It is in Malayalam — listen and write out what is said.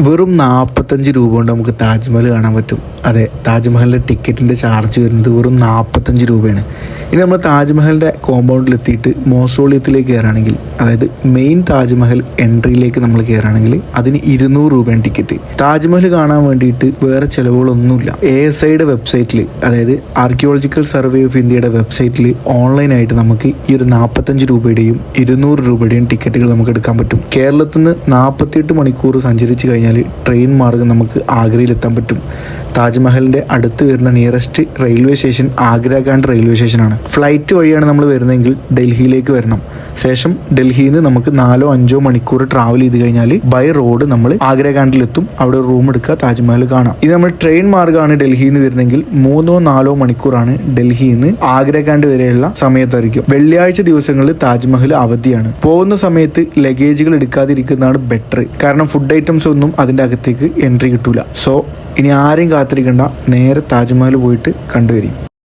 വെറും നാൽപ്പത്തഞ്ച് രൂപ കൊണ്ട് നമുക്ക് താജ്മഹൽ കാണാൻ പറ്റും. അതെ താജ്മഹലിന്റെ ടിക്കറ്റിന്റെ ചാർജ് വരുന്നത് വെറും നാൽപ്പത്തഞ്ച് രൂപയാണ്. ഇനി നമ്മൾ താജ്മഹലിന്റെ കോമ്പൗണ്ടിൽ എത്തിയിട്ട് മോസോളിയത്തിലേക്ക് കയറുകയാണെങ്കിൽ അതായത് മെയിൻ താജ്മഹൽ എൻട്രിയിലേക്ക് നമ്മൾ കയറുകയാണെങ്കിൽ അതിന് ഇരുന്നൂറ് രൂപയാണ് ടിക്കറ്റ് താജ്മഹൽ കാണാൻ വേണ്ടിയിട്ട് വേറെ ചിലവുകളൊന്നുമില്ല. എ എസ് ഐയുടെ വെബ്സൈറ്റിൽ അതായത് ആർക്കിയോളജിക്കൽ സർവേ ഓഫ് ഇന്ത്യയുടെ വെബ്സൈറ്റിൽ ഓൺലൈനായിട്ട് നമുക്ക് ഈ ഒരു നാൽപ്പത്തഞ്ച് രൂപയുടെയും ഇരുന്നൂറ് രൂപയുടെയും ടിക്കറ്റുകൾ നമുക്ക് എടുക്കാൻ പറ്റും. കേരളത്തിൽ നിന്ന് നാൽപ്പത്തിയെട്ട് മണിക്കൂർ സഞ്ചരിച്ച് കഴിഞ്ഞാൽ ട്രെയിൻ മാർഗം നമുക്ക് ആഗ്രയിലെത്താൻ പറ്റും. താജ്മഹലിന്റെ അടുത്ത് വരുന്ന നിയറസ്റ്റ് റെയിൽവേ സ്റ്റേഷൻ ആഗ്രാകാണ്ട് റെയിൽവേ സ്റ്റേഷനാണ് ഫ്ലൈറ്റ് വഴിയാണ് നമ്മൾ വരുന്നതെങ്കിൽ ഡൽഹിയിലേക്ക് വരണം. ശേഷം ഡൽഹിയിൽ നിന്ന് നമുക്ക് നാലോ അഞ്ചോ മണിക്കൂർ ട്രാവൽ ചെയ്ത് കഴിഞ്ഞാൽ ബൈ റോഡ് നമ്മൾ ആഗ്രാകാണ്ടിലെത്തും അവിടെ റൂം എടുക്കുക താജ്മഹൽ കാണാം. ഇത് നമ്മൾ ട്രെയിൻ മാർഗമാണ് ഡൽഹിയിൽ നിന്ന് വരുന്നെങ്കിൽ മൂന്നോ നാലോ മണിക്കൂറാണ് ഡൽഹിയിൽ നിന്ന് ആഗ്രാകാണ്ട് വരെയുള്ള സമയത്തായിരിക്കും. വെള്ളിയാഴ്ച ദിവസങ്ങളിൽ താജ്മഹൽ അവധിയാണ്. പോകുന്ന സമയത്ത് ലഗേജുകൾ എടുക്കാതിരിക്കുന്നതാണ് ബെറ്റർ കാരണം ഫുഡ് ഐറ്റംസ് ഒന്നും അതിന്റെ അകത്തേക്ക് എൻട്രി കിട്ടൂല. സോ ഇനി ആരെയും കാത്തിരിക്കണ്ട. നേരെ താജ്മഹൽ പോയിട്ട് കണ്ടുവരും